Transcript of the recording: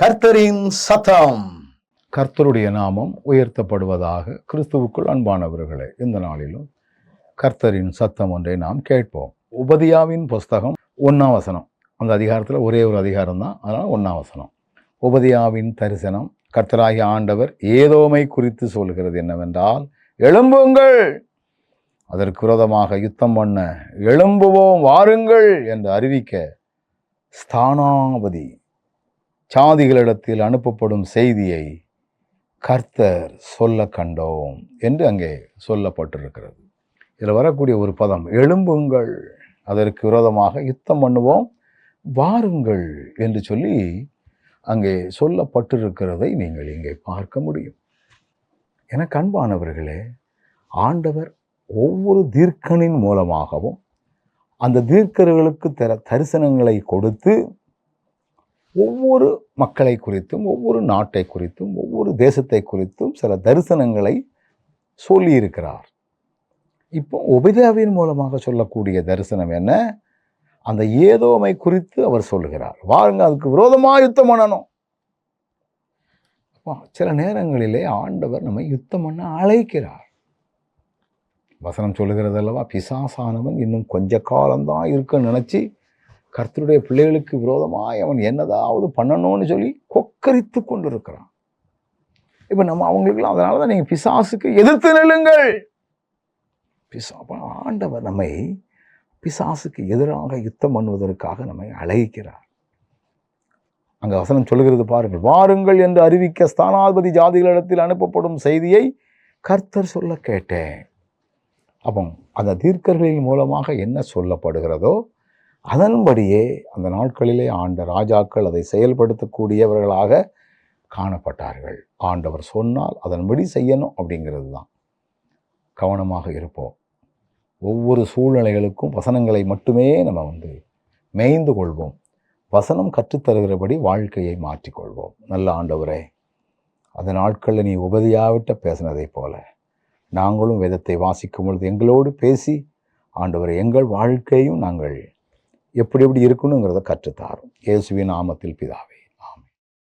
கர்த்தரின் சத்தம். கர்த்தருடைய நாமம் உயர்த்தப்படுவதாக கிறிஸ்துவுக்குள் அன்பானவர்களே இந்த நாளிலும் கர்த்தரின் சத்தம் ஒன்றை நாம் கேட்போம். உபதியாவின் புஸ்தகம் ஒன்னாம் வசனம். அந்த அதிகாரத்தில் ஒரே ஒரு அதிகாரம் தான் அதனால் ஒன்னாம் வசனம். உபதியாவின் தரிசனம் கர்த்தராகிய ஆண்டவர் ஏதோமை குறித்து சொல்கிறது என்னவென்றால் எழும்புங்கள் அதற்கு விரோதமாக யுத்தம் பண்ண எழும்புவோம் வாருங்கள் என்று அறிவிக்க ஸ்தானாபதி. சாதிகளிடத்தில் அனுப்பப்படும் செய்தியை கர்த்தர் சொல்ல கண்டோம் என்று அங்கே சொல்லப்பட்டிருக்கிறது. இதில் வரக்கூடிய ஒரு பதம் எழும்புங்கள் அதற்கு விரோதமாக யுத்தம் பண்ணுவோம் வாருங்கள் என்று சொல்லி அங்கே சொல்லப்பட்டிருக்கிறதை நீங்கள் இங்கே பார்க்க முடியும். என கண்பானவர்களே ஆண்டவர் ஒவ்வொரு தீர்க்கனின் மூலமாகவும் அந்த தீர்க்கர்களுக்கு தர தரிசனங்களை கொடுத்து ஒவ்வொரு மக்களை குறித்தும் ஒவ்வொரு நாட்டை குறித்தும் ஒவ்வொரு தேசத்தை குறித்தும் சில தரிசனங்களை சொல்லியிருக்கிறார் இப்போ உபதியாவின் மூலமாக சொல்லக்கூடிய தரிசனம் என்ன? அந்த ஏதோமை குறித்து அவர் சொல்லுகிறார். வாருங்க அதுக்கு விரோதமாக யுத்தம் பண்ணணும். அப்போ சில நேரங்களிலே ஆண்டவர் நம்மை யுத்தம் பண்ண அழைக்கிறார். வசனம் சொல்லுகிறது அல்லவா பிசாசானவன் இன்னும் கொஞ்ச காலம்தான் இருக்குன்னு நினச்சி கர்த்தருடைய பிள்ளைகளுக்கு விரோதமாக அவன் என்னதாவது பண்ணணும்னு சொல்லி கொக்கரித்து கொண்டு இருக்கிறான் இப்போ நம்ம அவங்களுக்குலாம் அதனால தான் நீங்கள் பிசாசுக்கு எதிர்த்து நில்லுங்கள். பிசா ஆண்டவர் நம்மை பிசாசுக்கு எதிராக யுத்தம் பண்ணுவதற்காக நம்மை அழைக்கிறார். அங்கே வசனம் சொல்லுகிறது பாருங்கள். வாருங்கள் என்று அறிவிக்க ஸ்தானாதிபதி ஜாதிகளிடத்தில் அனுப்பப்படும் செய்தியை கர்த்தர் சொல்ல கேட்டேன். அப்போ அந்த தீர்க்கர்களின் மூலமாக என்ன சொல்லப்படுகிறதோ அதன்படியே அந்த நாட்களிலே ஆண்ட ராஜாக்கள் அதை செயல்படுத்தக்கூடியவர்களாக காணப்பட்டார்கள். ஆண்டவர் சொன்னால் அதன்படி செய்யணும் அப்படிங்கிறது தான் கவனமாக இருப்போம். ஒவ்வொரு சூழ்நிலைகளுக்கும் வசனங்களை மட்டுமே நம்ம வந்து மேய்ந்து கொள்வோம். வசனம் கற்றுத்தருகிறபடி வாழ்க்கையை மாற்றிக்கொள்வோம். நல்ல ஆண்டவரே அந்த நாட்களில் நீ உபதியாவிட்ட பேசினதைப் போல நாங்களும் வேதத்தை வாசிக்கும் பொழுது எங்களோடு பேசி ஆண்டவர் எங்கள் வாழ்க்கையும் நாங்கள் எப்படி எப்படி இருக்கணுங்கிறத கற்றுத்தாரும். இயேசுவின் நாமத்தில் பிதாவே.